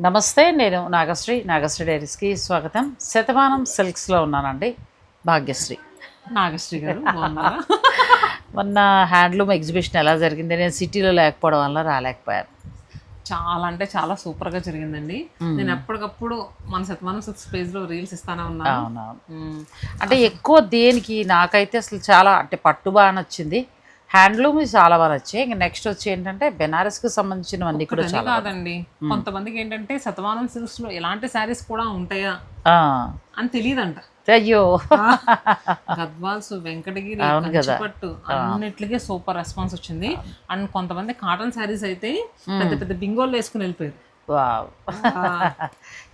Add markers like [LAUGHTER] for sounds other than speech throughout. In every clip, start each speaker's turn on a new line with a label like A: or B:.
A: నమస్తే నేను నాగశ్రీ నాగశ్రీ డైరీస్కి స్వాగతం. శతమానం సిల్క్స్లో ఉన్నానండి భాగ్యశ్రీ.
B: నాగశ్రీ గారు [LAUGHS]
A: మొన్న హ్యాండ్లూమ్ ఎగ్జిబిషన్ ఎలా జరిగింది? నేను సిటీలో లేకపోవడం వల్ల రాలేకపోయాను.
B: చాలా అంటే చాలా సూపర్గా జరిగిందండి నేను ఎప్పటికప్పుడు మన శతమానం సిక్స్ పేజ్లో రీల్స్ ఇస్తానే ఉన్నాను.
A: అంటే ఎక్కువ దేనికి నాకైతే అసలు చాలా అంటే పట్టు బాగా నచ్చింది. హ్యాండ్లూమ్ చాలా బాగా నచ్చాయి. ఇంకా నెక్స్ట్ వచ్చి ఏంటంటే బెనారస్కి సంబంధించినవన్నీ కూడా చాలా
B: కాదండి. కొంతమందికి ఏంటంటే శతమానం సిల్క్స్లో ఎలాంటి శారీస్ కూడా ఉంటాయా అని తెలియదంట.
A: అయ్యో.
B: గద్వాల్స్ వెంకటగిరి అన్నిటికీ సూపర్ రెస్పాన్స్ వచ్చింది. అండ్ కొంతమంది కాటన్ శారీస్ అయితే పెద్ద పెద్ద బింగోలు వేసుకుని వెళ్ళిపోయారు.
A: వావ్.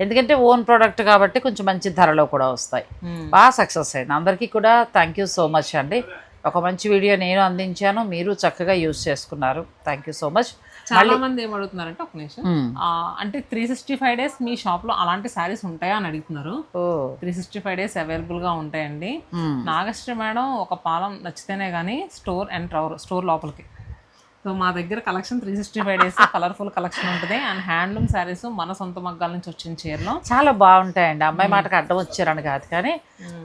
A: ఎందుకంటే ఓన్ ప్రోడక్ట్ కాబట్టి కొంచెం మంచి ధరలో కూడా వస్తాయి. బాగా సక్సెస్ అయింది. అందరికీ కూడా థ్యాంక్ యూ సో మచ్ అండి. ఒక మంచి వీడియో నేను అందించాను మీరు చక్కగా యూజ్ చేసుకున్నారు. థ్యాంక్ యూ సో మచ్
B: చాలా మంది ఏం అడుగుతున్నారంటే ఒక నిమిషం. ఆ, అంటే త్రీ సిక్స్టీ ఫైవ్ డేస్ మీ షాప్లో అలాంటి శారీస్ ఉంటాయా అని అడుగుతున్నారు.
A: ఓ.
B: త్రీ సిక్స్టీ ఫైవ్ డేస్ అవైలబుల్గా ఉంటాయండి.
A: మ్మ్.
B: నాగశ్రీ మేడం ఒక పాలం నచ్చితేనే కానీ స్టోర్ ఎంటర్ అవరు స్టోర్ లోపలికి. సో మా దగ్గర collection three sixty five days colourful collection ఉంటుంది. అండ్ హ్యాండ్లూమ్ శారీస్ మన సొంత మగ్గాల నుంచి వచ్చిన చీరలో.
A: చాలా బాగుంటాయండి. అమ్మాయి మాటకు అడ్డం వచ్చారని కాదు కానీ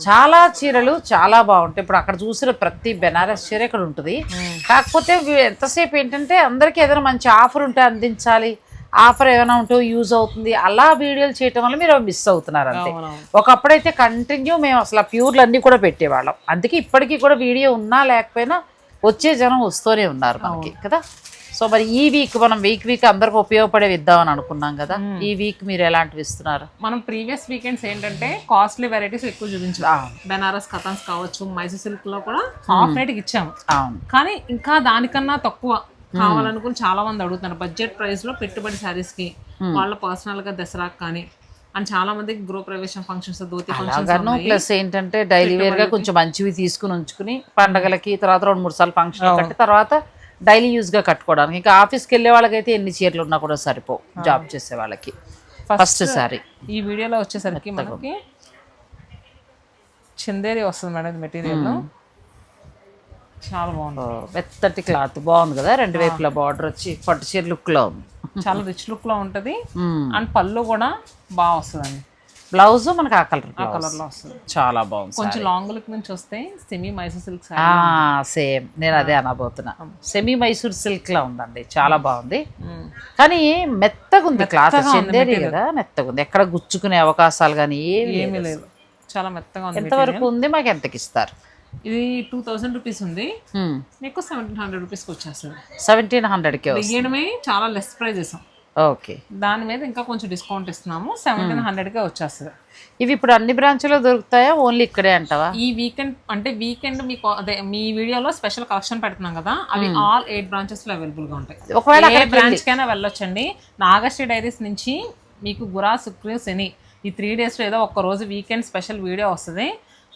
A: చాలా చీరలు చాలా బాగుంటాయి. ఇప్పుడు అక్కడ చూసిన ప్రతి బెనారస్ చీర ఇక్కడ ఉంటుంది. కాకపోతే వి- ఎంతసేపు ఏంటంటే అందరికీ ఏదైనా మంచి ఆఫర్ ఉంటే అందించాలి. ఆఫర్ ఏమైనా ఉంటే యూజ్ అవుతుంది. అలా వీడియోలు చేయటం వల్ల మీరు మిస్ అవుతున్నారు అంతే. ఒకప్పుడైతే కంటిన్యూ మేము అసలు ఆ ప్యూర్లు అన్నీ కూడా పెట్టేవాళ్ళం. అందుకే ఇప్పటికీ కూడా వీడియో ఉన్నా లేకపోయినా వచ్చే జనం వస్తూనే ఉన్నారు మనకి కదా? సో మరి ఈ వీక్ మనం వీక్ వీక్ అందరికి ఉపయోగపడేవి ఇద్దామని అనుకున్నాం కదా? ఈ వీక్ మీరు ఎలాంటివి ఇస్తున్నారు?
B: మనం ప్రీవియస్ వీకెండ్స్ ఏంటంటే కాస్ట్లీ వెరైటీస్ ఎక్కువ చూపించాం. బెనారస్ కథన్స్ కావచ్చు మైసూర్ సిల్క్లో కూడా హాఫ్ రేట్కి ఇచ్చాము.
A: అవును.
B: కానీ ఇంకా దానికన్నా తక్కువ కావాలనుకుని చాలా మంది అడుగుతున్నారు. బడ్జెట్ ప్రైస్లో పెట్టుబడి శారీస్కి వాళ్ళ పర్సనల్గా దసరాకి కానీ అండ్ చాలా మందికి గృహ ప్రవేశం ఫంక్షన్స్ ధోతి ఫంక్షన్స్
A: అలాగను ప్లస్ ఏంటంటే డైలీ వేర్గా కొంచెం మంచివి తీసుకుని ఉంచుకుని పండగలకి తర్వాత రెండు మూడు సార్లు ఫంక్షన్ కట్టి తర్వాత డైలీ యూజ్గా కట్టుకోవడానికి. ఇంకా ఆఫీస్కి వెళ్ళే వాళ్ళకైతే ఎన్ని చీరలు ఉన్నా కూడా సరిపో జాబ్ చేసే వాళ్ళకి. ఫస్ట్ సారీ
B: ఈ వీడియోలో వచ్చేసరికి మనకి చందేరి వస్తుంది మేడం మెటీరియల్ చాలా బాగుంది.
A: మెత్తటి క్లాత్. బాగుంది కదా? రెండు వైపుల బార్డర్ వచ్చి పట్టు చీర లుక్లో ఉంది
B: చాలా రిచ్ లుక్లో ఉంటది. అండ్ పళ్ళు కూడా బాగా వస్తుందండి.
A: బ్లౌజ్ మనకి ఆ కలర్
B: ఆ కలర్లో వస్తుంది.
A: చాలా బాగుంది
B: కొంచెం లాంగ్ లుక్ నుంచి వస్తే సెమీ మైసూర్ సిల్క్
A: సేమ్. నేను అదే అనబోతున్నా. సెమీ మైసూర్ సిల్క్ లా ఉందండి. చాలా బాగుంది. కానీ మెత్తగా ఉంది క్లాత్ చెందేది కదా? మెత్తగా ఉంది ఎక్కడ గుచ్చుకునే అవకాశాలు కానీ ఏమి
B: ఏమీ లేదు. చాలా మెత్తగా ఉంది
A: ఎంతవరకు ఉంది? మాకు ఎంతకి ఇస్తారు
B: ఇది టూ థౌసండ్ రూపీస్ ఉంది. మీకు సెవెంటీన్ హండ్రెడ్ రూపీస్కి వచ్చేస్తుంది.
A: సెవెంటీన్ హండ్రెడ్కే
B: వెయ్యడమే చాలా లెస్ ప్రైస్ ఇస్తాం
A: ఓకే.
B: దాని మీద ఇంకా కొంచెం డిస్కౌంట్ ఇస్తున్నాము. సెవెంటీన్ హండ్రెడ్కే వచ్చేస్తుంది.
A: ఇవి ఇప్పుడు అన్ని బ్రాంచ్లో దొరుకుతాయా? ఓన్లీ ఇక్కడే అంటావా?
B: ఈ వీకెండ్ అంటే వీకెండ్ మీకు అదే మీ వీడియోలో స్పెషల్ కలెక్షన్ పెడుతున్నాం కదా అవి ఆల్ ఎయిట్ బ్రాంచెస్లో అవైలబుల్గా ఉంటాయి.
A: ఒకవేళ
B: ఏ బ్రాంచ్ కైనా వెళ్ళొచ్చండి. నాగశ్రీ డైరీస్ నుంచి మీకు గురా శుక్ర శని ఈ త్రీ డేస్లో ఏదో ఒక్క రోజు వీకెండ్ స్పెషల్ వీడియో వస్తుంది.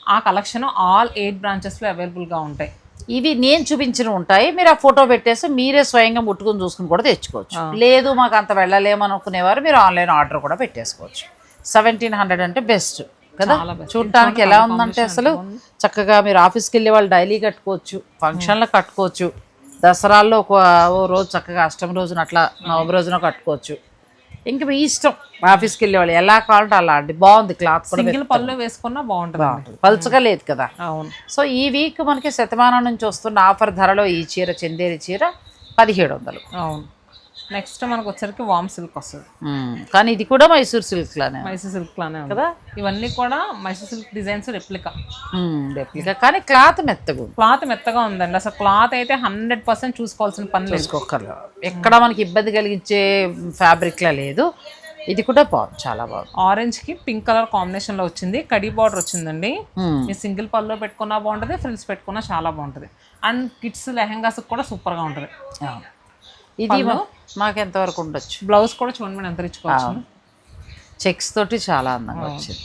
B: ఆ కలెక్షన్ ఆల్ ఎయిట్ బ్రాంచెస్లో అవైలబుల్గా ఉంటాయి.
A: ఇవి నేను చూపించిన ఉంటాయి. మీరు ఆ ఫోటో పెట్టేసి మీరే స్వయంగా ముట్టుకుని చూసుకుని కూడా తెచ్చుకోవచ్చు. లేదు మాకు అంత వెళ్ళలేమనుకునేవారు మీరు ఆన్లైన్ ఆర్డర్ కూడా పెట్టేసుకోవచ్చు. సెవెంటీన్ హండ్రెడ్ అంటే బెస్ట్ కదా. చూడటానికి ఎలా ఉందంటే అసలు చక్కగా మీరు ఆఫీస్కి వెళ్ళే వాళ్ళు డైలీ కట్టుకోవచ్చు ఫంక్షన్లో కట్టుకోవచ్చు. దసరాల్లో ఒక ఓ రోజు చక్కగా అష్టమి రోజున అట్లా నవమి రోజున కట్టుకోవచ్చు. ఇంక మీ ఇష్టం. ఆఫీస్కి వెళ్ళే వాళ్ళు ఎలా కావాలంటే అలా అండి బాగుంది క్లాత్ కూడా
B: సింగిల్ పళ్ళు వేసుకున్నా బాగుంటుంది.
A: పలుచగా లేదు కదా.
B: అవును.
A: సో ఈ వీక్ మనకి శతమానం నుంచి వస్తున్న ఆఫర్ ధరలో ఈ చీర చందేరి చీర పదిహేడు వందలు.
B: అవును. నెక్స్ట్ మనకు వచ్చరికి వామ్ సిల్క్ వస్తుంది.
A: కానీ ఇది కూడా మైసూర్ సిల్క్ లానే
B: మైసూర్ సిల్క్ లానే
A: కదా?
B: ఇవన్నీ కూడా Mysore silk designs replica.
A: replica. కానీ క్లాత్ మెత్తగా
B: క్లాత్ మెత్తగా ఉందండి. అసలు క్లాత్ అయితే హండ్రెడ్ పర్సెంట్ చూసుకోవాల్సిన పని లేదు.
A: చూసుకోకర్లేదు. ఎక్కడ మనకి ఇబ్బంది కలిగించే ఫ్యాబ్రిక్లా లేదు. ఇది కూడా బాగుంది. చాలా బాగుంది.
B: ఆరెంజ్కి పింక్ కలర్ కాంబినేషన్లో వచ్చింది. కడీ బార్డర్ వచ్చిందండి. సింగిల్ పల్లో పెట్టుకున్నా బాగుంటుంది ఫ్రిల్స్ పెట్టుకున్నా చాలా బాగుంటుంది. అండ్ కిడ్స్ లెహంగాస్ కూడా సూపర్గా ఉంటుంది.
A: ఇది మాకు ఎంతవరకు ఉండొచ్చు?
B: బ్లౌజ్ కూడా చూడండి మనం ఎంత రిచ్చుకోవచ్చు
A: చెక్స్ తోటి చాలా అందంగా వచ్చింది.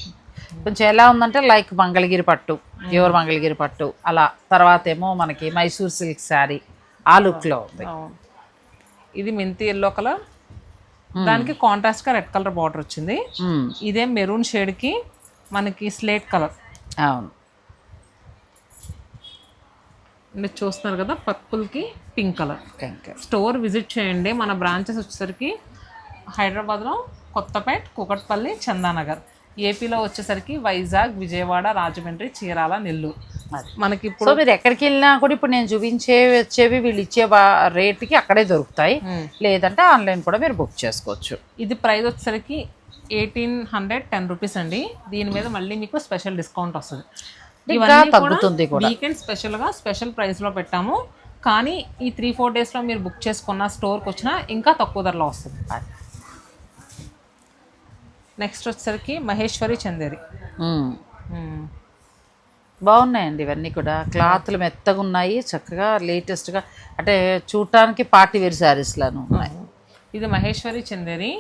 A: కొంచెం ఎలా ఉందంటే లైక్ మంగళగిరి పట్టు ప్యూర్ మంగళగిరి పట్టు. అలా తర్వాత ఏమో మనకి మైసూర్ సిల్క్ శారీ ఆ లుక్లో ఉంది.
B: ఇది మెంతి ఎల్లో కలర్. దానికి కాంట్రాస్ట్గా రెడ్ కలర్ బార్డర్ వచ్చింది. ఇదే మెరూన్ షేడ్కి మనకి స్లేట్ కలర్.
A: అవును.
B: మీరు చూస్తున్నారు కదా పర్పుల్కి పింక్ కలర్. స్టోర్ విజిట్ చేయండి. మన బ్రాంచెస్ వచ్చేసరికి హైదరాబాద్లో కొత్తపేట్ కుకట్పల్లి చందానగర్. ఏపీలో వచ్చేసరికి వైజాగ్ విజయవాడ రాజమండ్రి చీరాల నెల్లూరు. మనకి ఇప్పుడు
A: మీరు ఎక్కడికి వెళ్ళినా కూడా ఇప్పుడు నేను చూపించే వచ్చేవి వీళ్ళు ఇచ్చే రేటుకి అక్కడే దొరుకుతాయి. లేదంటే ఆన్లైన్ కూడా మీరు బుక్ చేసుకోవచ్చు.
B: ఇది ప్రైస్ వచ్చేసరికి ఎయిటీన్ హండ్రెడ్ టెన్ రూపీస్ అండి. దీని మీద మళ్ళీ మీకు స్పెషల్ డిస్కౌంట్ వస్తుంది.
A: తగ్గుతుంది కూడా
B: వీకెండ్ స్పెషల్గా స్పెషల్ ప్రైస్లో పెట్టాము. కానీ ఈ త్రీ ఫోర్ డేస్లో మీరు బుక్ చేసుకున్న స్టోర్కి వచ్చినా ఇంకా తక్కువ ధరలో వస్తుంది. నెక్స్ట్ వచ్చేసరికి మహేశ్వరి చందేరి.
A: బాగున్నాయండి ఇవన్నీ కూడా. క్లాత్లు మెత్తగా ఉన్నాయి చక్కగా లేటెస్ట్గా అంటే చూడటానికి పార్టీ వేర్ శారీస్లను ఉన్నాయి.
B: ఇది మహేశ్వరి చందేరి.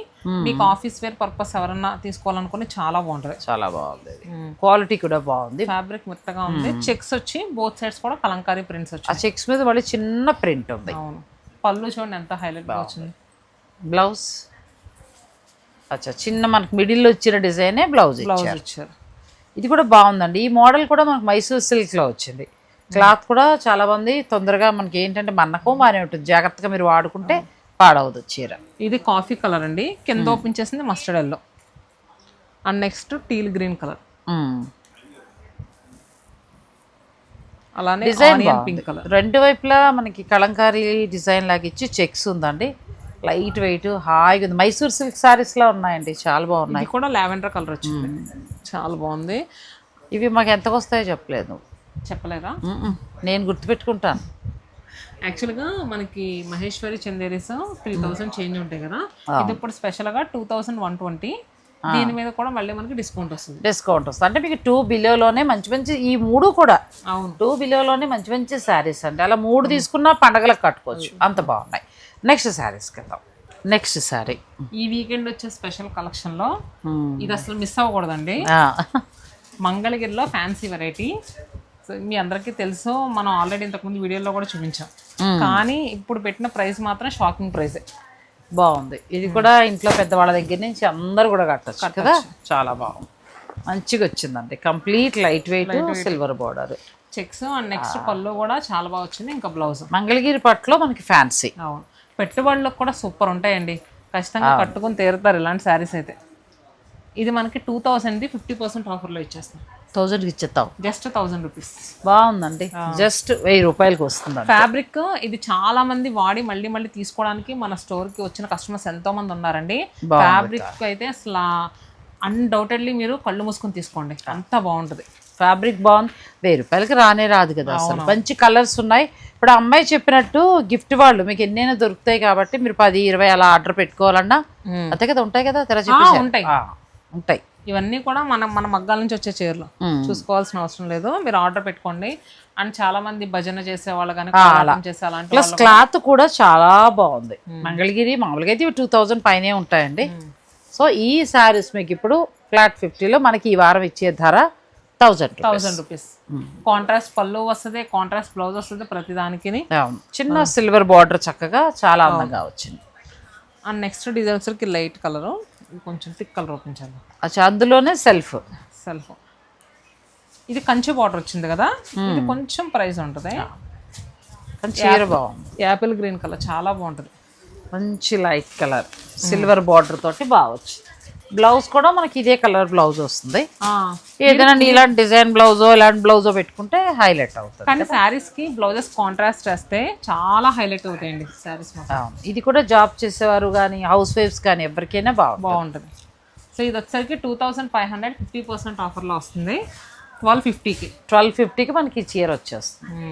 B: మీకు ఆఫీస్ వేర్ పర్పస్ ఎవరన్నా తీసుకోవాలనుకుని చాలా బాగుంటుంది.
A: చాలా బాగుంది. క్వాలిటీ కూడా బాగుంది.
B: ఫ్యాబ్రిక్ మెత్తగా ఉంది. చెక్స్ వచ్చి బోత్ సైడ్స్ కూడా కలంకారీ ప్రింట్స్
A: ఆ
B: వచ్చాయి.
A: చెక్స్ మీద మళ్ళీ చిన్న ప్రింట్ ఉంది.
B: అవును. పళ్ళు చూడండి ఎంత హైలైట్ వచ్చింది.
A: బ్లౌజ్ అచ్చా చిన్న మనకి మిడిల్లో వచ్చిన డిజైనే బ్లౌజ్
B: బ్లౌజ్
A: ఇచ్చారు.
B: ఇచ్చారు.
A: ఇది కూడా బాగుందండి. ఈ మోడల్ కూడా మనకు మైసూర్ సిల్క్లో వచ్చింది. క్లాత్ కూడా చాలా మంది తొందరగా మనకి ఏంటంటే మన్నకం బాగానే ఉంటుంది. జాగ్రత్తగా మీరు వాడుకుంటే పాడవదు చీర.
B: ఇది కాఫీ కలర్ అండి. కింద ఓపెన్ చేసింది mustard yellow. And next teal green colour. అలానే
A: డిజైన్.
B: Pink colour.
A: రెండు వైపులా మనకి కలంకారీ డిజైన్ లాగా ఇచ్చి చెక్స్ ఉందండి. లైట్ వెయిట్ హాయిగా ఉంది. మైసూర్ సిల్క్ సారీస్లో ఉన్నాయండి. చాలా బాగున్నాయి.
B: కూడా లావెండర్ కలర్ వచ్చింది. చాలా బాగుంది.
A: ఇవి మాకు ఎంతకు వస్తాయో చెప్పలేదు.
B: చెప్పలేదా?
A: మ్మ్. నేను గుర్తుపెట్టుకుంటాను.
B: యాక్చువల్గా మనకి Maheshwari Chanderis three thousand change ఉంటాయి కదా. ఇది ఇప్పుడు స్పెషల్గా టూ థౌసండ్ వన్ ట్వంటీ దీని మీద కూడా మళ్ళీ మనకి డిస్కౌంట్ వస్తుంది.
A: డిస్కౌంట్ వస్తుంది. అంటే మీకు టూ బిలోలోనే మంచి మంచి ఈ మూడు కూడా
B: అవును.
A: టూ బిలోలోనే మంచి మంచి శారీస్ అండి. అలా మూడు తీసుకున్నా పండగలకు కట్టుకోవచ్చు. అంత బాగున్నాయి. నెక్స్ట్ శారీస్కి వెళ్దాం నెక్స్ట్ శారీ
B: ఈ వీకెండ్ వచ్చే స్పెషల్ కలెక్షన్లో ఇది అసలు మిస్ అవ్వకూడదండి. మంగళగిరిలో ఫ్యాన్సీ వెరైటీ సో మీ అందరికీ తెలుసు మనం ఆల్రెడీ ఇంతకుముందు వీడియోలో కూడా చూపించాం. కానీ ఇప్పుడు పెట్టిన ప్రైస్ మాత్రం షాకింగ్ ప్రైసే.
A: బాగుంది. ఇది కూడా ఇంట్లో పెద్దవాళ్ళ దగ్గర నుంచి అందరు కూడా కట్టచ్చు కదా? చాలా బాగుంది. మంచిగా వచ్చిందండి. Complete light weight silver border.
B: Checks and next పళ్ళు కూడా చాలా బాగా వచ్చింది. ఇంకా బ్లౌజ్.
A: మంగళగిరి పట్టులో మనకి ఫ్యాన్సీ.
B: అవును. పెట్టుబడులకు కూడా సూపర్ ఉంటాయండి. ఖచ్చితంగా కట్టుకుని తీరుతారు ఇలాంటి శారీస్ అయితే. ఇది మనకి టూ థౌసండ్ది ఫిఫ్టీ పర్సెంట్ ఆఫర్లో ఇచ్చేస్తాం
A: థౌజండ్కి ఇచ్చేస్తాం
B: జస్ట్ థౌసండ్ రూపీస్.
A: బాగుందండి. జస్ట్ వెయ్యి రూపాయలకి వస్తుందండి.
B: ఫ్యాబ్రిక్ ఇది చాలా మంది వాడి మళ్ళీ మళ్ళీ తీసుకోవడానికి మన స్టోర్కి వచ్చిన కస్టమర్స్ ఎంతో మంది ఉన్నారండి. ఫ్యాబ్రిక్ అయితే అసలు అన్డౌటెడ్లీ మీరు కళ్ళు మూసుకొని తీసుకోండి. అంత బాగుంటుంది.
A: ఫ్యాబ్రిక్ బాగుంది. వెయ్యి రూపాయలకి రానే రాదు కదా అసలు. మంచి కలర్స్ ఉన్నాయి. ఇప్పుడు ఆ అమ్మాయి చెప్పినట్టు గిఫ్ట్ వాళ్ళు మీకు ఎన్నైనా దొరుకుతాయి కాబట్టి మీరు పది ఇరవై అలా ఆర్డర్ పెట్టుకోవాలన్నా అంతే కదా ఉంటాయి కదా తెర
B: ఉంటాయి.
A: ఉంటాయి.
B: ఇవన్నీ కూడా మన మన మగ్గాల నుంచి వచ్చే చీరలు. చూసుకోవాల్సిన అవసరం లేదు. మీరు ఆర్డర్ పెట్టుకోండి. అండ్ చాలా మంది భజన చేసే వాళ్ళు కానీ చేసే అలాంటి
A: ప్లస్ క్లాత్ కూడా చాలా బాగుంది. మంగళగిరి మామూలుగా అయితే టూ థౌజండ్ పైనే ఉంటాయండి. సో ఈ శారీస్ మీకు ఇప్పుడు ఫ్లాట్ ఫిఫ్టీలో మనకి ఈ వారం ఇచ్చే ధర థౌజండ్
B: థౌసండ్ రూపీస్ కాంట్రాస్ట్ పళ్ళు వస్తుంది కాంట్రాస్ట్ బ్లౌజ్ వస్తుంది ప్రతి దానికి
A: చిన్న సిల్వర్ బార్డర్ చక్కగా చాలా అందంగా వచ్చింది.
B: అండ్ నెక్స్ట్ డిజైన్స్కి లైట్ కలర్ కొంచెం థిక్ కలర్ ఓపెన్ చేద్దాం.
A: అచ్చా అందులోనే సెల్ఫ్
B: సెల్ఫ్ ఇది కంచి బార్డర్ వచ్చింది కదా? ఇది కొంచెం ప్రైస్ ఉంటుంది.
A: చీర బాగుంది.
B: యాపిల్ గ్రీన్ కలర్ చాలా బాగుంటుంది.
A: మంచి లైట్ కలర్ సిల్వర్ బార్డర్ తోటి బాగా వచ్చింది బ్లౌజ్ కూడా మనకి ఇదే కలర్ బ్లౌజ్ వస్తుంది. ఏదైనా ఇలాంటి డిజైన్ బ్లౌజో ఇలాంటి బ్లౌజో పెట్టుకుంటే హైలైట్ అవుతుంది
B: కానీ శారీస్కి బ్లౌజెస్ కాంట్రాస్ట్ వేస్తే చాలా హైలైట్ అవుతాయండి శారీస్
A: ఇది కూడా జాబ్ చేసేవారు కానీ హౌస్ వైఫ్స్ కానీ ఎవరికైనా బాగుంది
B: బాగుంటుంది. సో ఇది వచ్చేసరికి two thousand five hundred fifty percent ఆఫర్లో వస్తుంది. ట్వెల్వ్ ఫిఫ్టీకి
A: ట్వెల్వ్ ఫిఫ్టీకి మనకి ఈ చీర వచ్చేస్తుంది.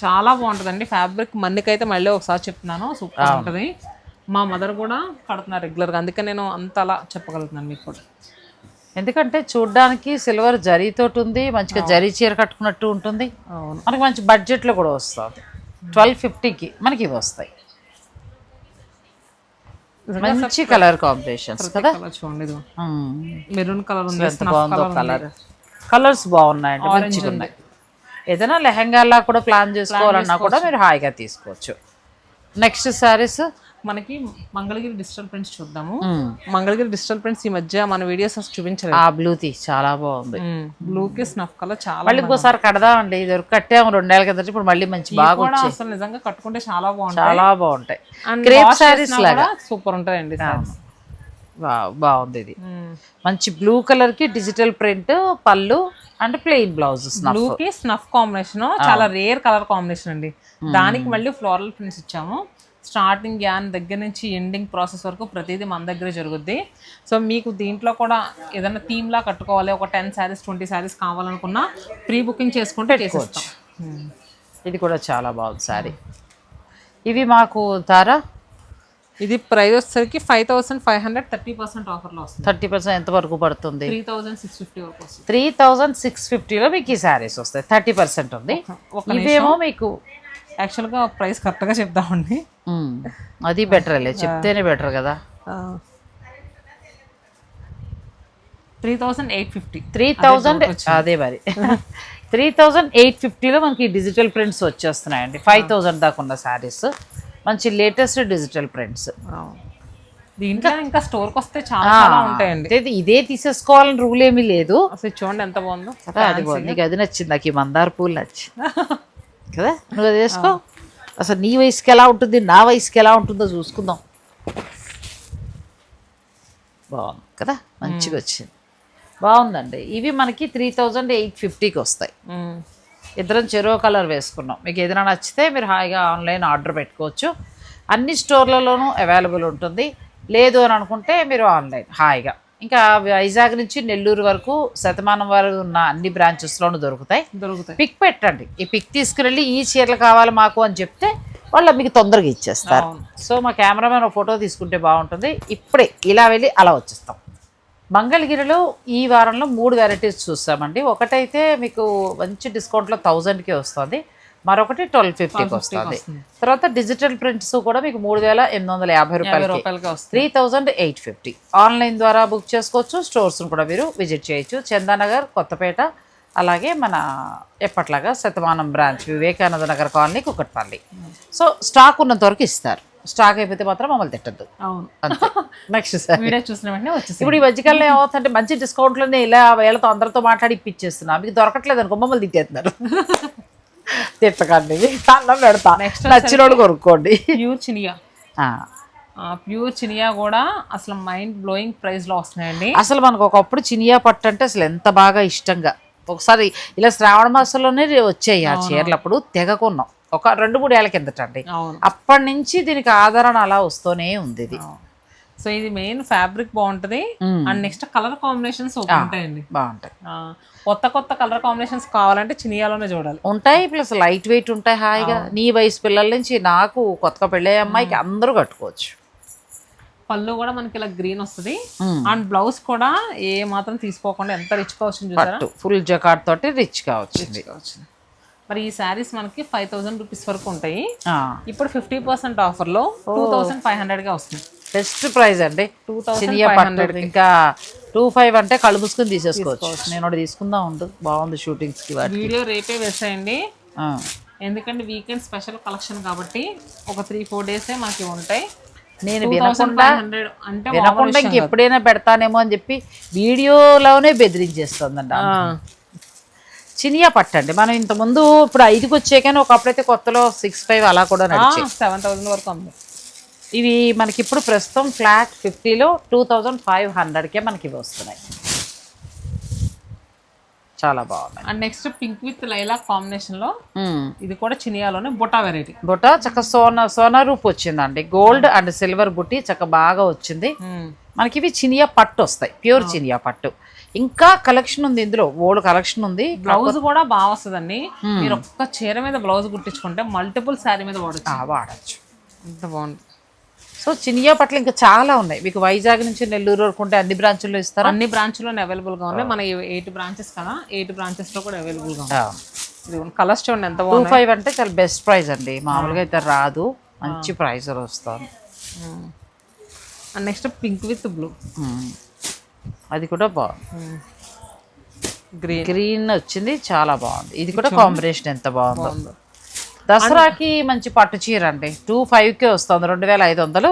B: చాలా బాగుంటుందండి. ఫ్యాబ్రిక్ మన్నికైతే మళ్ళీ ఒకసారి చెప్తున్నాను. సూపర్ ఉంటుంది. మా మదర్ కూడా కడుతున్నారు రెగ్యులర్గా అందుకే నేను అంతలా చెప్పగలుగుతున్నాను మీకు కూడా.
A: ఎందుకంటే చూడ్డానికి సిల్వర్ జరీతోటి ఉంది మంచిగా జరీ చీర కట్టుకున్నట్టు ఉంటుంది.
B: అవును.
A: మనకి మంచి బడ్జెట్లో కూడా వస్తుంది. ట్వెల్వ్ ఫిఫ్టీకి మనకి ఇవి వస్తాయి. మంచి కలర్ కాంబినేషన్స్ కదా?
B: చూడండి. మెరూన్ కలర్ ఉంది
A: కలర్ కలర్స్ బాగున్నాయండి మంచిగా ఉన్నాయి. ఏదైనా లెహంగాలా కూడా ప్లాన్ చేసుకోవాలన్నా కూడా మీరు హాయిగా తీసుకోవచ్చు. నెక్స్ట్ శారీస్
B: మనకి మంగళగిరి డిజిటల్ ప్రింట్స్ చూద్దాము. మంగళగిరి డిజిటల్ ప్రింట్స్ ఈ మధ్య మన వీడియోస్ చూపించలేదు.
A: ఆ బ్లూ తీ చాలా బాగుంది.
B: బ్లూ కి స్నఫ్ కలర్ చాలా
A: మళ్ళీ ఇంకోసారి కడదామండి. ఇది వరకు కట్టాము. రెండేళ్ళ కింద ఇప్పుడు మళ్ళీ మంచి బాగా
B: కూడా అసలు నిజంగా కట్టుకుంటే చాలా బాగుంటుంది
A: చాలా బాగుంటాయి. క్రేప్ శారీస్ లాగా.
B: సూపర్ ఉంటాయండి సారీస్
A: బాగుంది ఇది. మంచి బ్లూ కలర్కి డిజిటల్ ప్రింట్ పళ్ళు అండ్ ప్లెయిన్ బ్లౌజ్
B: బ్లూ కి స్నఫ్ కాంబినేషన్ చాలా రేర్ కలర్ కాంబినేషన్ అండి. దానికి మళ్ళీ ఫ్లోరల్ ప్రింట్స్ ఇచ్చాము. స్టార్టింగ్ యాన్ దగ్గర నుంచి ఎండింగ్ ప్రాసెస్ వరకు ప్రతిదీ మన దగ్గరే జరుగుద్ది. సో మీకు దీంట్లో కూడా ఏదైనా థీమ్ లా కట్టుకోవాలి ఒక టెన్ శారీస్ ట్వంటీ శారీస్ కావాలనుకున్నా ప్రీ బుకింగ్ చేసుకుంటే చేసేస్తాం.
A: ఇది కూడా చాలా బాగుంది సారీ ఇవి మాకు తారా
B: ఇది ప్రైస్ వచ్చేసరికి five thousand five hundred thirty percent ఆఫర్లో వస్తుంది.
A: థర్టీ పర్సెంట్ ఎంత వరకు పడుతుంది?
B: త్రీ థౌసండ్ సిక్స్ ఫిఫ్టీ వరకు వస్తుంది.
A: త్రీ థౌజండ్ సిక్స్ ఫిఫ్టీలో మీకు ఈ శారీస్ వస్తాయి. థర్టీ పర్సెంట్ ఉంది. ఇవేమో మీకు
B: యాక్చువల్గా ప్రైస్ కరెక్ట్గా చెప్దామండి.
A: అది బెటర్లే చెప్తేనే బెటర్ కదా.
B: Three thousand eight fifty.
A: Three thousand అదే మరి. త్రీ థౌజండ్ ఎయిట్ ఫిఫ్టీలో మనకి డిజిటల్ ప్రింట్స్ వచ్చేస్తున్నాయండి. ఫైవ్ థౌజండ్ దాకా ఉన్న శారీస్ మంచి లేటెస్ట్ డిజిటల్ ప్రింట్స్
B: దీంట్లో ఇంకా స్టోర్కి వస్తే చాలా ఉంటాయండి.
A: ఇదే తీసేసుకోవాలని రూల్ ఏమీ లేదు.
B: అసలు చూడండి ఎంత బాగుందో.
A: అది బాగుంది. నీకు అది నచ్చింది. నాకు ఈ మందార పూలు నచ్చింది. [LAUGHS] కదా? నువ్వు అది వేసుకో. అసలు నీ వయసుకి ఎలా ఉంటుంది నా వయసుకి ఎలా ఉంటుందో చూసుకుందాం. బాగుంది కదా? మంచిగా వచ్చింది. బాగుందండి. ఇవి మనకి త్రీ థౌజండ్ ఎయిట్ ఫిఫ్టీకి వస్తాయి. ఇద్దరం చెరో కలర్ వేసుకున్నాం. మీకు ఏదైనా నచ్చితే మీరు హాయిగా ఆన్లైన్ ఆర్డర్ పెట్టుకోవచ్చు. అన్ని స్టోర్లలోనూ అవైలబుల్ ఉంటుంది. లేదు అని అనుకుంటే మీరు ఆన్లైన్ హాయిగా. ఇంకా వైజాగ్ నుంచి నెల్లూరు వరకు శతమానం వరకు ఉన్న అన్ని బ్రాంచెస్లోనూ దొరుకుతాయి.
B: దొరుకుతాయి.
A: పిక్ పెట్టండి. ఈ పిక్ తీసుకువెళ్ళి ఈ చీరలు కావాలి మాకు అని చెప్తే వాళ్ళు మీకు తొందరగా ఇచ్చేస్తారు. సో మా కెమెరామెన్ ఒక ఫోటో తీసుకుంటే బాగుంటుంది. ఇప్పుడే ఇలా వెళ్ళి అలా వచ్చేస్తాం. మంగళగిరిలో ఈ వారంలో మూడు వెరైటీస్ చూస్తామండి. ఒకటైతే మీకు మంచి డిస్కౌంట్లో థౌజండ్కి వస్తుంది. మరొకటి ట్వెల్వ్ ఫిఫ్టీకి వస్తుంది. తర్వాత డిజిటల్ ప్రింట్స్ కూడా మీకు మూడు వేల ఎనిమిది వందల యాభై
B: వస్తుంది.
A: Three thousand eight fifty online ద్వారా బుక్ చేసుకోవచ్చు. స్టోర్స్ను కూడా మీరు విజిట్ చేయొచ్చు. చందానగర్ కొత్తపేట అలాగే మన ఎప్పట్లాగా Shathamanam branch Vivekananda Nagar colony Kukatpally. So stock ఉన్నంత వరకు ఇస్తారు. స్టాక్ అయిపోతే మాత్రం మమ్మల్ని తిట్టద్దు.
B: అవును.
A: Next sir.
B: వీడియో చూసిన వెంటనే వచ్చేసి
A: ఇప్పుడు ఈ మధ్యకాలంలో ఏమవుతుందంటే మంచి డిస్కౌంట్లోనే ఇలా వీళ్ళతో అందరితో మాట్లాడి ఇప్పించేస్తున్నా. మీకు దొరకట్లేదు అనుకో మమ్మల్ని తిట్టేస్తున్నారు. [LAUGHS] తిట్టకండి మీకు అన్నం పెడతా.
B: Next
A: నచ్చిన వాళ్ళు కొనుక్కోండి.
B: ప్యూర్ చినియా. ప్యూర్ చినియా కూడా అసలు మైండ్ బ్లోయింగ్ ప్రైస్లో వస్తున్నాయండి.
A: అసలు మనకు ఒకప్పుడు చినియా పట్టు అంటే అసలు ఎంత బాగా ఇష్టంగా. ఒకసారి ఇలా శ్రావణ మాసంలోనే వచ్చాయి ఆ చీరలు అప్పుడు తెగ కొన్నాం. ఒక రెండు మూడు ఏళ్ళ కిందట అండి.
B: అవును.
A: అప్పటి నుంచి దీనికి ఆదరణ అలా వస్తూనే ఉంది ఇది.
B: సో ఇది మెయిన్ ఫ్యాబ్రిక్ బాగుంటది. అండ్ నెక్స్ట్ కలర్ కాంబినేషన్స్ ఉంటాయండి.
A: బాగుంటాయి.
B: కొత్త కొత్త కలర్ కాంబినేషన్స్ కావాలంటే చినియాలోనే చూడాలి.
A: ఉంటాయి ప్లస్ లైట్ వెయిట్ ఉంటాయి హాయిగా. నీ వయసు పిల్లల నుంచి నాకు కొత్తగా పెళ్ళే అమ్మాయికి అందరూ కట్టుకోవచ్చు.
B: పళ్ళు కూడా మనకి ఇలా గ్రీన్ వస్తుంది. అండ్ బ్లౌజ్ కూడా ఏ మాత్రం తీసుకోకుండా ఎంత రిచ్ చూసారా?
A: పట్టు. ఫుల్ జకాట్ తోటి రిచ్గా వచ్చింది.
B: మరి ఈ శారీస్ మనకి ఫైవ్ థౌసండ్ రూపీస్ వరకు ఉంటాయి. ఇప్పుడు ఫిఫ్టీ పర్సెంట్ ఆఫర్లో టూ థౌసండ్ ఫైవ్ హండ్రెడ్గా వస్తుంది.
A: బెస్ట్ ప్రైస్ అండి.
B: టూ థౌసండ్
A: ఇంకా టూ ఫైవ్ అంటే కళ్ళు మూసుకొని తీసేసుకోవచ్చు. నేను ఒకటి తీసుకుందాం ఉండు. బాగుంది షూటింగ్స్కి
B: వీడియో రేపే వేసేయండి. ఎందుకంటే వీకెండ్ స్పెషల్ కలెక్షన్ కాబట్టి ఒక త్రీ ఫోర్ డేసే మనకి ఉంటాయి.
A: నేను వినకుండా వినకుండా. ఇంకెప్పుడైనా పెడతానేమో అని చెప్పి వీడియోలోనే బెదిరించేస్తుందండి చినియా పట్టండి మనం ఇంత ముందు ఇప్పుడు ఐదుకి వచ్చాకని ఒకప్పుడైతే కొత్తలో సిక్స్ ఫైవ్ అలా కూడా
B: సెవెన్ థౌసండ్ వరకు ఉంది
A: ఇవి మనకి ఇప్పుడు ప్రస్తుతం ఫ్లాట్ ఫిఫ్టీలో టూ థౌజండ్ ఫైవ్ హండ్రెడ్కే మనకి ఇవి వస్తున్నాయి చాలా బాగున్నాయి.
B: అండ్ నెక్స్ట్ పింక్ విత్ లైలా కాంబినేషన్లో
A: మ్మ్.
B: ఇది కూడా చినియాలోనే బుటా వెరైటీ.
A: బుట్ట చక్క సోనా సోనా రూప్ వచ్చిందండి. గోల్డ్ అండ్ సిల్వర్ బుట్టి చక్క బాగా వచ్చింది. మనకి ఇవి చినియా పట్టు వస్తాయి. ప్యూర్ చినియా పట్టు. ఇంకా కలెక్షన్ ఉంది ఇందులో ఓల్డ్ కలెక్షన్ ఉంది.
B: బ్లౌజ్ కూడా బాగా వస్తుందండి. మీరు ఒక్క చీర మీద బ్లౌజ్ కుట్టించుకుంటే మల్టిపుల్ శారీ మీద వాడచ్చు.
A: వాడచ్చు.
B: ఎంత బాగుంది.
A: సో చినియా పట్లు ఇంకా చాలా ఉన్నాయి. మీకు వైజాగ్ నుంచి నెల్లూరు వరకు ఉంటే అన్ని బ్రాంచుల్లో ఇస్తారా?
B: అన్ని బ్రాంచ్లోనే అవైలబుల్గా ఉన్నాయి. మన ఎయిట్ బ్రాంచెస్ కదా ఎయిట్ బ్రాంచెస్లో కూడా అవైలబుల్గా ఉన్నాయి. ఇది కలర్స్ చూడండి ఎంత
A: టూ ఫైవ్ అంటే చాలా బెస్ట్ ప్రైస్ అండి. మామూలుగా అయితే రాదు. మంచి ప్రైస్ వస్తుంది.
B: And next pink with blue.
A: అది కూడా బాగుంది
B: గ్రీన్
A: గ్రీన్ వచ్చింది చాలా బాగుంది. ఇది కూడా కాంబినేషన్ ఎంత బాగుందో. దసరాకి మంచి పట్టు చీర అండి. టూ కే వస్తుంది రెండు వేల ఐదు వందలు.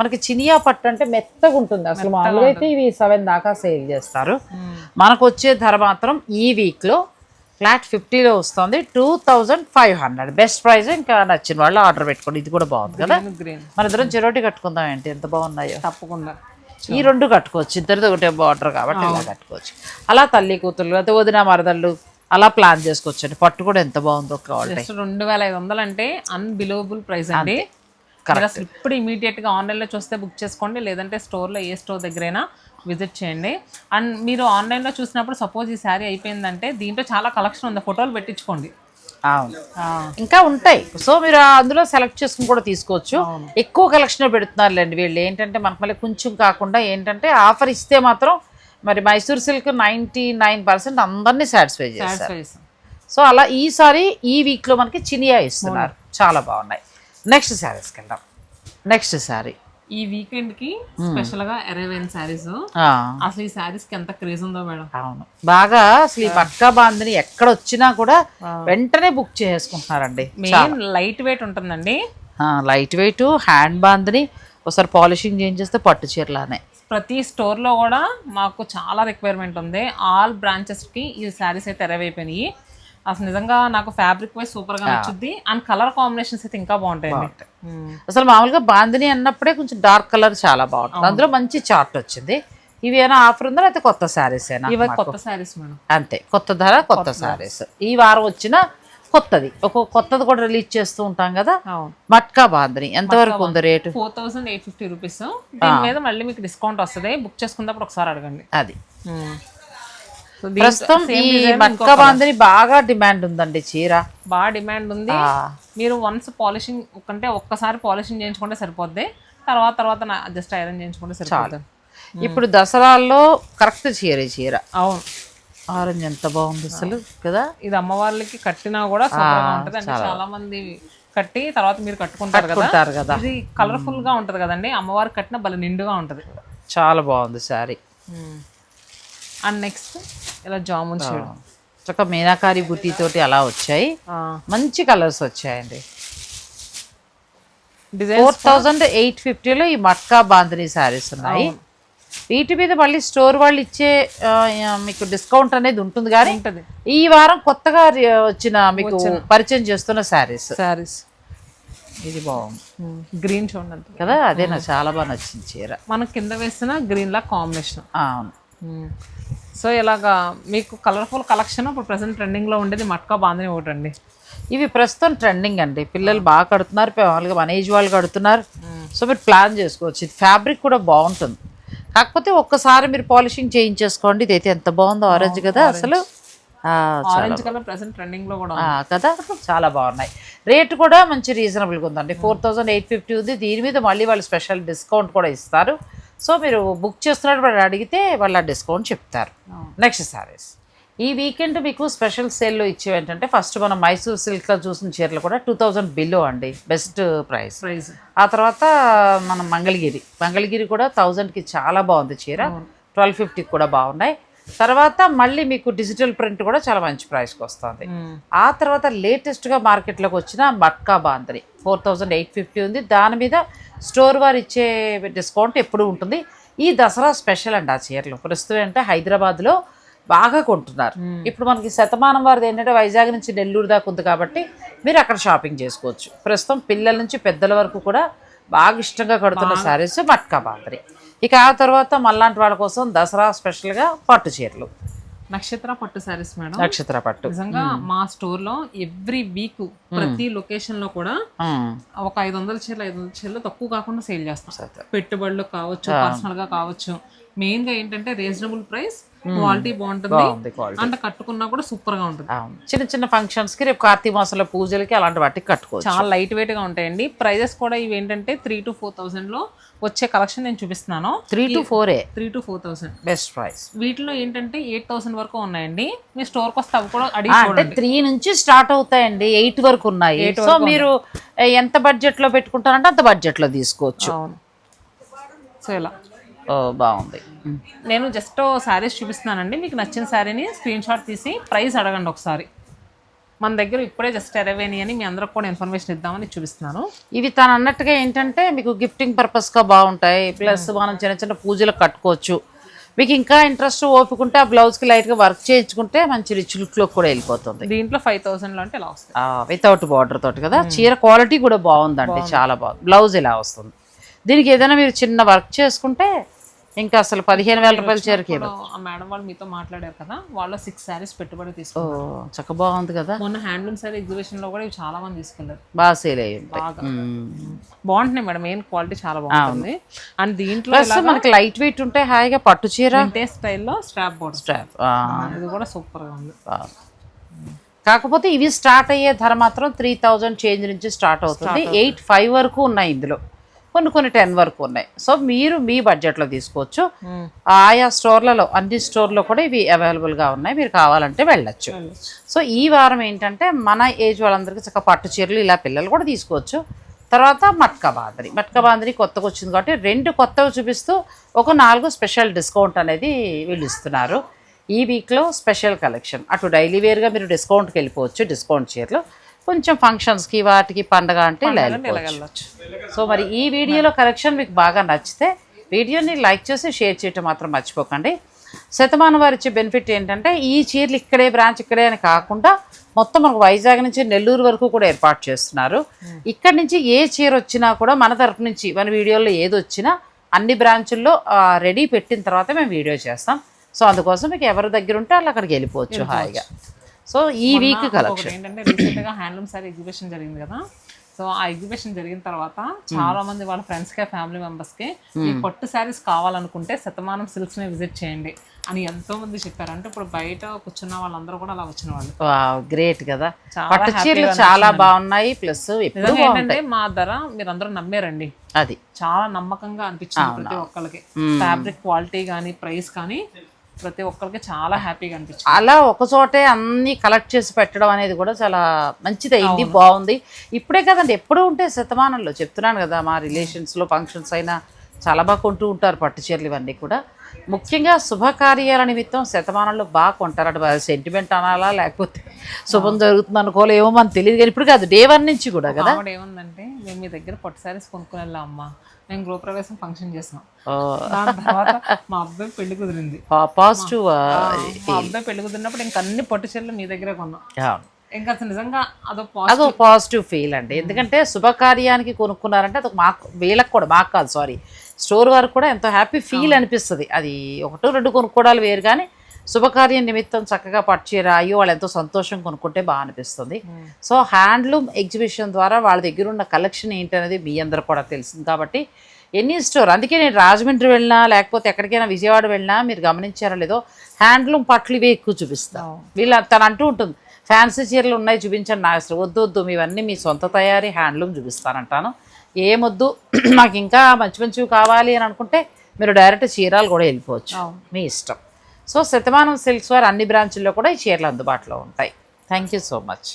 A: మనకి చినియా పట్టు అంటే మెత్తగా ఉంటుంది అసలు. మామూలుగా అయితే ఇవి సెవెన్ దాకా సేల్ చేస్తారు. మనకు వచ్చే ధర మాత్రం ఈ వీక్లో ఫ్లాట్ ఫిఫ్టీలో వస్తుంది two thousand five hundred. Best price ఇంకా నచ్చిన వాళ్ళు ఆర్డర్ పెట్టుకోండి. ఇది కూడా బాగుంది కదా? మన ఇద్దరం చెరోటి కట్టుకుందాం ఏంటి? ఎంత బాగున్నాయో.
B: తప్పకుండా.
A: ఈ రెండు కట్టుకోవచ్చు. ఇద్దరిది ఒకటే బార్డర్ కాబట్టి ఇలా కట్టుకోవచ్చు. అలా తల్లి కూతురు లేకపోతే వదిన మరదళ్ళు అలా ప్లాన్ చేసుకోవచ్చు అండి పట్టు కూడా ఎంత బాగుందో
B: జస్ట్ రెండు వేల ఐదు వందలు అంటే అన్బిలోబుల్ ప్రైస్ అండి. అసలు ఇప్పుడు ఇమీడియట్గా ఆన్లైన్లో చూస్తే బుక్ చేసుకోండి లేదంటే స్టోర్లో ఏ స్టోర్ దగ్గరైనా విజిట్ చేయండి. అండ్ మీరు ఆన్లైన్లో చూసినప్పుడు సపోజ్ ఈ శారీ అయిపోయిందంటే దీంట్లో చాలా కలెక్షన్ ఉంది. ఫోటోలు పెట్టించుకోండి.
A: ఇంకా ఉంటాయి. సో మీరు అందులో సెలెక్ట్ చేసుకుని కూడా తీసుకోవచ్చు. ఎక్కువ కలెక్షన్ పెడుతున్నారులేండి వీళ్ళు. ఏంటంటే మనకు మళ్ళీ కొంచెం కాకుండా ఏంటంటే ఆఫర్ ఇస్తే మాత్రం మరి Mysore silk ninety nine percent అందరినీ సాటిస్ఫై చేస్తారు సో అలా ఈసారి ఈ వీక్లో మనకి చినియా ఇస్తున్నారు. చాలా బాగున్నాయి. నెక్స్ట్ శారీస్కి వెళ్దాం. నెక్స్ట్ శారీ.
B: ఈ వీకెండ్కి స్పెషల్గా ఎరేవైన్ శారీస్ అసలు ఈ శారీస్కి ఎంత క్రేజ్ ఉందో మేడం.
A: అవును. బాగా అసలు ఈ పక్కా బాందని ఎక్కడ వచ్చినా కూడా వెంటనే బుక్ చేసుకుంటున్నారండి.
B: మెయిన్ లైట్ వెయిట్ ఉంటుందండి.
A: లైట్ వెయిట్ హ్యాండ్ బాందని ఒకసారి పాలిషింగ్ చేయించేస్తే పట్టు చీరలానే.
B: ప్రతి స్టోర్లో కూడా మాకు చాలా రిక్వైర్మెంట్ ఉంది. ఆల్ బ్రాంచెస్కి ఈ శారీస్ అయితే ఎరవ్ అయిపోయినాయి అసలు నిజంగా నాకు ఫ్యాబ్రిక్ వైజ్ సూపర్గా నచ్చుద్ది. అండ్ కలర్ కాంబినేషన్స్ అయితే ఇంకా బాగుంటాయండి. మ్మ్.
A: అసలు మామూలుగా బాందిని అన్నప్పుడే కొంచెం డార్క్ కలర్ చాలా బాగుంటుంది. అందులో మంచి చార్ట్ వచ్చింది. ఇవి ఏమైనా ఆఫర్ ఉందా? లేకపోతే కొత్త శారీస్ ఏనా?
B: ఇవి కొత్త శారీస్ మేడం.
A: అంతే. కొత్త ధర కొత్త శారీస్ ఈ వారం వచ్చిన కొత్తది. ఒక కొత్తది కూడా రిలీజ్ చేస్తూ ఉంటాం కదా?
B: అవును.
A: మట్కా బాందిని ఎంతవరకు ఉంది rate?
B: Four thousand eight fifty rupees. దీని మీద మళ్ళీ మీకు డిస్కౌంట్ వస్తుంది. బుక్ చేసుకున్నప్పుడు ఒకసారి అడగండి.
A: అది. ప్రస్తుతం ఈ మట్కా బాందిని బాగా డిమాండ్ ఉందండి చీర.
B: బాగా డిమాండ్ ఉంది. మీరు వన్స్ పాలిషింగ్ అంటే ఒక్కసారి పాలిషింగ్ చేయించుకుంటే సరిపోద్ది. తర్వాత తర్వాత జస్ట్ ఐరన్ చేయించుకుంటే సరిపోతుంది
A: ఇప్పుడు దసరాల్లో కరెక్ట్ చీర చీర.
B: అవును.
A: ఆరెంజ్ ఎంత బాగుంది అసలు కదా?
B: ఇది అమ్మవార్లకి కట్టినా కూడా ఉంటది. అంటే చాలా. మంది కట్టి తర్వాత మీరు కట్టుకుంటారు కదా? ఇది కలర్ఫుల్గా ఉంటది కదండి. అమ్మవారికి కట్టిన భలే నిండుగా ఉంటది.
A: చాలా బాగుంది శారీ.
B: అండ్ నెక్స్ట్ ఇలా జామున్
A: చక్క మీనాకారి బుట్టి తోటి అలా వచ్చాయి. మంచి కలర్స్ వచ్చాయండి.
B: డిజైన్
A: ఫోర్ థౌజండ్ ఎయిట్ ఫిఫ్టీలో ఈ మట్కా బాందిని శారీస్ ఉన్నాయి. వీటి మీద మళ్ళీ స్టోర్ వాళ్ళు ఇచ్చే మీకు డిస్కౌంట్ అనేది ఉంటుంది కానీ ఈ వారం కొత్తగా వచ్చిన మీకు పరిచయం చేస్తున్న శారీస్.
B: శారీస్.
A: ఇది బాగుంది.
B: గ్రీన్ చూడండి.
A: కదా? అదే నాకు చాలా బాగా నచ్చింది చీర.
B: మనం కింద వేసిన గ్రీన్ లా కాంబినేషన్
A: అవును.
B: సో ఇలాగా మీకు కలర్ఫుల్ కలెక్షన్ ఇప్పుడు ప్రెసెంట్ ట్రెండింగ్లో ఉండేది మట్కా బాందని ఒకటి అండి
A: ఇవి ప్రస్తుతం ట్రెండింగ్ అండి. పిల్లలు బాగా కడుతున్నారు మామూలుగా మన ఏజ్ వాళ్ళు కడుతున్నారు. సో మీరు ప్లాన్ చేసుకోవచ్చు. ఇది ఫ్యాబ్రిక్ కూడా బాగుంటుంది. కాకపోతే ఒక్కసారి మీరు పాలిషింగ్ చేయించేసుకోండి. ఇది అయితే ఎంత బాగుందో ఆరెంజ్ కదా అసలు. ఆ,
B: ఆరెంజ్ కలర్ ప్రెసెంట్ ట్రెండింగ్లో కూడా
A: ఆ, కదా? చాలా బాగున్నాయి. రేట్ కూడా మంచి రీజనబుల్గా ఉందండి. ఫోర్ థౌజండ్ ఎయిట్ ఫిఫ్టీ ఉంది. దీని మీద మళ్ళీ వాళ్ళు స్పెషల్ డిస్కౌంట్ కూడా ఇస్తారు. సో మీరు బుక్ చేస్తున్నప్పుడు వాళ్ళు అడిగితే వాళ్ళ డిస్కౌంట్ చెప్తారు. నెక్స్ట్ సారీస్. ఈ వీకెండ్ మీకు స్పెషల్ సేల్లో ఇచ్చేవి ఏంటంటే ఫస్ట్ మనం మైసూర్ సిల్క్లో చూసిన చీరలు కూడా టూ థౌజండ్ బిలో అండి. బెస్ట్ ప్రైస్
B: ప్రైస్
A: ఆ తర్వాత మనం మంగళగిరి. మంగళగిరి కూడా థౌజండ్కి చాలా బాగుంది చీర. ట్వెల్వ్ ఫిఫ్టీకి కూడా బాగున్నాయి. తర్వాత మళ్ళీ మీకు డిజిటల్ ప్రింట్ కూడా చాలా మంచి ప్రైస్కి వస్తుంది. ఆ తర్వాత లేటెస్ట్గా మార్కెట్లోకి వచ్చిన matka bandhani. Four thousand eight fifty ఉంది. దాని మీద స్టోర్ వారు ఇచ్చే డిస్కౌంట్ ఎప్పుడు ఉంటుంది. ఈ దసరా స్పెషల్ అండి ఆ చీరలు. ప్రస్తుతం అంటే హైదరాబాద్లో బాగా కొంటున్నారు. ఇప్పుడు మనకి శతమానం వారిది ఏంటంటే వైజాగ్ నుంచి నెల్లూరు దాకా ఉంది కాబట్టి మీరు అక్కడ షాపింగ్ చేసుకోవచ్చు. ప్రస్తుతం పిల్లల నుంచి పెద్దల వరకు కూడా బాగా ఇష్టంగా కడుతున్న శారీస్ మట్కా బాంద్రి ఇక ఆ తర్వాత మళ్ళాంటి వాళ్ళ కోసం దసరా స్పెషల్గా పట్టు చీరలు.
B: నక్షత్ర పట్టు శారీస్ మేడం.
A: నక్షత్ర పట్టు.
B: నిజంగా మా స్టోర్లో ఎవ్రీ వీక్ ప్రతి లొకేషన్లో కూడా. ఒక ఐదు వందల చీరలు ఐదు వందల చీరలు తక్కువ కాకుండా సేల్ చేస్తాం. పెట్టుబడులు కావచ్చు పర్సనల్గా కావచ్చు. మెయిన్గా ఏంటంటే రీజనబుల్ ప్రైస్ క్వాలిటీ బాగుంటుంది.
A: బాగుంది quality.
B: అంటే కట్టుకున్నా కూడా సూపర్గా ఉంటుంది.
A: చిన్న చిన్న ఫంక్షన్స్కి రేపు కార్తీక మాసంలో పూజలకి అలాంటి వాటికి కట్టుకోవచ్చు.
B: చాలా లైట్ వెయిట్గా ఉంటాయండి. ప్రైజెస్ కూడా ఇవి ఏంటంటే త్రీ టు ఫోర్ థౌసండ్లో వచ్చే కలెక్షన్ నేను చూపిస్తున్నాను.
A: Three to four A?
B: Three to four thousand
A: best price
B: వీటిలో ఏంటంటే ఎయిట్ థౌసండ్ వరకు ఉన్నాయండి. మీ స్టోర్కి వస్తే అవి కూడా అడిగి
A: త్రీ నుంచి స్టార్ట్ అవుతాయండి. ఎయిట్ వరకు ఉన్నాయి. సో మీరు ఎంత బడ్జెట్లో పెట్టుకుంటారంటే అంత బడ్జెట్లో తీసుకోవచ్చు.
B: సో ఇలా.
A: బాగుంది.
B: నేను జస్ట్ శారీస్ చూపిస్తున్నానండి. మీకు నచ్చిన శారీని స్క్రీన్ షాట్ తీసి ప్రైస్ అడగండి ఒకసారి. మన దగ్గర ఇప్పుడే జస్ట్ ఎరవేని అని మీ అందరికి కూడా ఇన్ఫర్మేషన్ ఇద్దామని చూపిస్తున్నాను.
A: ఇవి తను అన్నట్టుగా ఏంటంటే మీకు గిఫ్టింగ్ పర్పస్గా బాగుంటాయి. ప్లస్ మనం చిన్న చిన్న పూజలకు కట్టుకోవచ్చు. మీకు ఇంకా ఇంట్రెస్ట్ ఓపుకుంటే ఆ బ్లౌజ్కి లైట్గా వర్క్ చేయించుకుంటే మంచి రిచ్ లుక్లో కూడా వెళ్ళిపోతుంది.
B: దీంట్లో ఫైవ్ థౌసండ్లో అంటే ఇలా వస్తుంది.
A: వితౌట్ బార్డర్ తోటి కదా. చీర క్వాలిటీ కూడా బాగుందండి. చాలా బాగుంది బ్లౌజ్ ఇలా వస్తుంది. దీనికి ఏదైనా మీరు చిన్న వర్క్ చేసుకుంటే ఇంకా అసలు పదిహేను వేల రూపాయల చీరకి
B: మేడం వాళ్ళు మీతో మాట్లాడారు కదా వాళ్ళు సిక్స్ శారీస్ పెట్టుబడి తీసుకున్నారు.
A: చక్క బాగుంది కదా.
B: మొన్న హ్యాండ్లూమ్ శారీ ఎగ్జిబిషన్లో కూడా ఇవి చాలా మంది తీసుకెళ్ళారు.
A: బాగా సేల్ అయ్యి
B: బాగా. బాగుంటున్నాయి మేడం మెయిన్ క్వాలిటీ చాలా బాగుంటుంది. అండ్ దీంట్లో
A: మనకి లైట్ వెయిట్ ఉంటే హాయిగా పట్టు చీర
B: వింటేజ్ స్టైల్లో స్ట్రాప్ బోర్డర్
A: స్ట్రాప్
B: ఇది కూడా సూపర్గా ఉంది.
A: కాకపోతే ఇవి స్టార్ట్ అయ్యే ధర మాత్రం త్రీ థౌజండ్ చేంజ్ నుంచి స్టార్ట్ అవుతుంది. ఎయిట్ ఫైవ్ వరకు ఉన్నాయి ఇందులో. కొన్ని కొన్ని టెన్ వరకు ఉన్నాయి. సో మీరు మీ బడ్జెట్లో తీసుకోవచ్చు. ఆయా స్టోర్లలో అన్ని స్టోర్లో కూడా ఇవి అవైలబుల్గా ఉన్నాయి. మీరు కావాలంటే వెళ్ళొచ్చు. సో ఈ వారం ఏంటంటే మన ఏజ్ వాళ్ళందరికీ చక్కగా పట్టు చీరలు ఇలా పిల్లలు కూడా తీసుకోవచ్చు. తర్వాత మట్కా బాందరి. మట్కా బాందరి కొత్తగా వచ్చింది కాబట్టి రెండు కొత్తవి చూపిస్తూ ఒక నాలుగు స్పెషల్ డిస్కౌంట్ అనేది వీళ్ళు ఇస్తున్నారు. ఈ వీక్లో స్పెషల్ కలెక్షన్. అటు డైలీ వేర్గా మీరు డిస్కౌంట్కి వెళ్ళిపోవచ్చు డిస్కౌంట్ చీరలు. కొంచెం ఫంక్షన్స్కి వాటికి పండగ అంటే
B: వెళ్ళొచ్చు
A: సో మరి ఈ వీడియోలో కలెక్షన్ మీకు బాగా నచ్చితే వీడియోని లైక్ చేసి షేర్ చేయటం మాత్రం మర్చిపోకండి. శతమానం వారు ఇచ్చే బెనిఫిట్ ఏంటంటే ఈ చీరలు ఇక్కడే బ్రాంచ్ ఇక్కడే అని కాకుండా మొత్తం మనకు వైజాగ్ నుంచి నెల్లూరు వరకు కూడా ఏర్పాటు చేస్తున్నారు. ఇక్కడి నుంచి ఏ చీర వచ్చినా కూడా మన తరపు నుంచి మన వీడియోలో ఏది వచ్చినా అన్ని బ్రాంచుల్లో రెడీ పెట్టిన తర్వాత మేము వీడియో చేస్తాం. సో అందుకోసం మీకు ఎవరి దగ్గర ఉంటే వాళ్ళు అక్కడికి వెళ్ళిపోవచ్చు. హాయిగా. సో ఈ వీక్ కలెక్షన్.
B: ఏంటంటే రీసెంట్గా హ్యాండ్లూమ్ సారీ ఎగ్జిబిషన్ జరిగింది కదా. సో ఆ ఎగ్జిబిషన్ జరిగిన తర్వాత చాలా మంది వాళ్ళ ఫ్రెండ్స్కి ఫ్యామిలీ మెంబర్స్కి ఈ పట్టు శారీస్ కావాలనుకుంటే శతమానం సిల్క్స్ని విజిట్ చేయండి అని ఎంతో మంది చెప్పారు. అంటే ఇప్పుడు బయట కూర్చున్న వాళ్ళందరూ కూడా అలా వచ్చిన వాళ్ళు.
A: గ్రేట్ కదా.
B: చాలా
A: పట్టు చీరలు చాలా బాగున్నాయి ప్లస్
B: ఏంటంటే మా ధర మీరు అందరూ నమ్మారండి.
A: అది.
B: చాలా నమ్మకంగా అనిపించింది ప్రతి ఒక్కరికి ఫ్యాబ్రిక్ క్వాలిటీ కానీ ప్రైస్ కానీ ప్రతి ఒక్కరికి చాలా హ్యాపీగా అనిపించింది.
A: అలా ఒక చోటే అన్ని కలెక్ట్ చేసి పెట్టడం అనేది కూడా చాలా మంచిది అయింది బాగుంది. ఇప్పుడే కదండి ఎప్పుడూ ఉంటే శతమానంలో. చెప్తున్నాను కదా మా రిలేషన్స్లో ఫంక్షన్స్ అయినా చాలా బాగా కొంటూ ఉంటారు పట్టు చీరలు ఇవన్నీ కూడా. ముఖ్యంగా శుభకార్యాల నిమిత్తం శతమానంలో బాగా కొంటారు అంటే సెంటిమెంట్ అనాలా లేకపోతే శుభం జరుగుతుంది అనుకోలే ఏమో మనకు తెలియదు కానీ ఇప్పుడు కాదు డే వన్ నుంచి కూడా కదా?
B: ఏముందంటే మేము మీ దగ్గర పట్టు శారీస్ కొనుక్కుని వెళ్ళాం అమ్మా. మేము గృహప్రవేశం ఫంక్షన్ చేసాం తర్వాత మా అబ్బాయి పెళ్ళి కుదిరింది.
A: పాజిటివ్
B: మా అబ్బాయి పెళ్ళి కుదిరినప్పుడు ఇంకా అన్ని పట్టు చీరలు మీ దగ్గరే కొన్నాం. ఇంకా నిజంగా అదో
A: అదో పాజిటివ్ ఫీల్ అండి. ఎందుకంటే శుభకార్యానికి కొనుక్కున్నారంటే అదొక మాకు వీళ్ళకి కూడా మాకు కాదు సారీ స్టోర్ వారికి కూడా ఎంతో హ్యాపీ ఫీల్ అనిపిస్తుంది. అది ఒకటో రెండు కొనుక్కోవడాలు వేరు కానీ శుభకార్యం నిమిత్తం చక్కగా పట్టుచీర అయ్యో వాళ్ళు ఎంతో సంతోషం కొనుక్కుంటే బాగా అనిపిస్తుంది. సో హ్యాండ్లూమ్ ఎగ్జిబిషన్ ద్వారా వాళ్ళ దగ్గర ఉన్న కలెక్షన్ ఏంటనేది మీ అందరు కూడా తెలిసింది కాబట్టి ఎన్ని స్టోర్? అందుకే నేను రాజమండ్రి వెళ్ళినా లేకపోతే ఎక్కడికైనా విజయవాడ వెళ్ళినా మీరు గమనించారో లేదో హ్యాండ్లూమ్ పట్లు ఇవే ఎక్కువ చూపిస్తాను వీళ్ళ తను అంటూ ఉంటుంది ఫ్యాన్సీ చీరలు ఉన్నాయి చూపించండి నాకు అసలు వద్దు వద్దు. మీవన్నీ మీ సొంత తయారీ హ్యాండ్లూమ్ చూపిస్తానంటాను. ఏమొద్దు? [CLEARS THROAT] మాకు ఇంకా మంచి మంచివి కావాలి అని అనుకుంటే మీరు డైరెక్ట్ చీరాలు కూడా వెళ్ళిపోవచ్చు. మీ ఇష్టం. సో శతమానం సిల్క్స్ వారు అన్ని బ్రాంచుల్లో కూడా ఈ చీరలు అందుబాటులో ఉంటాయి. Thank you so much.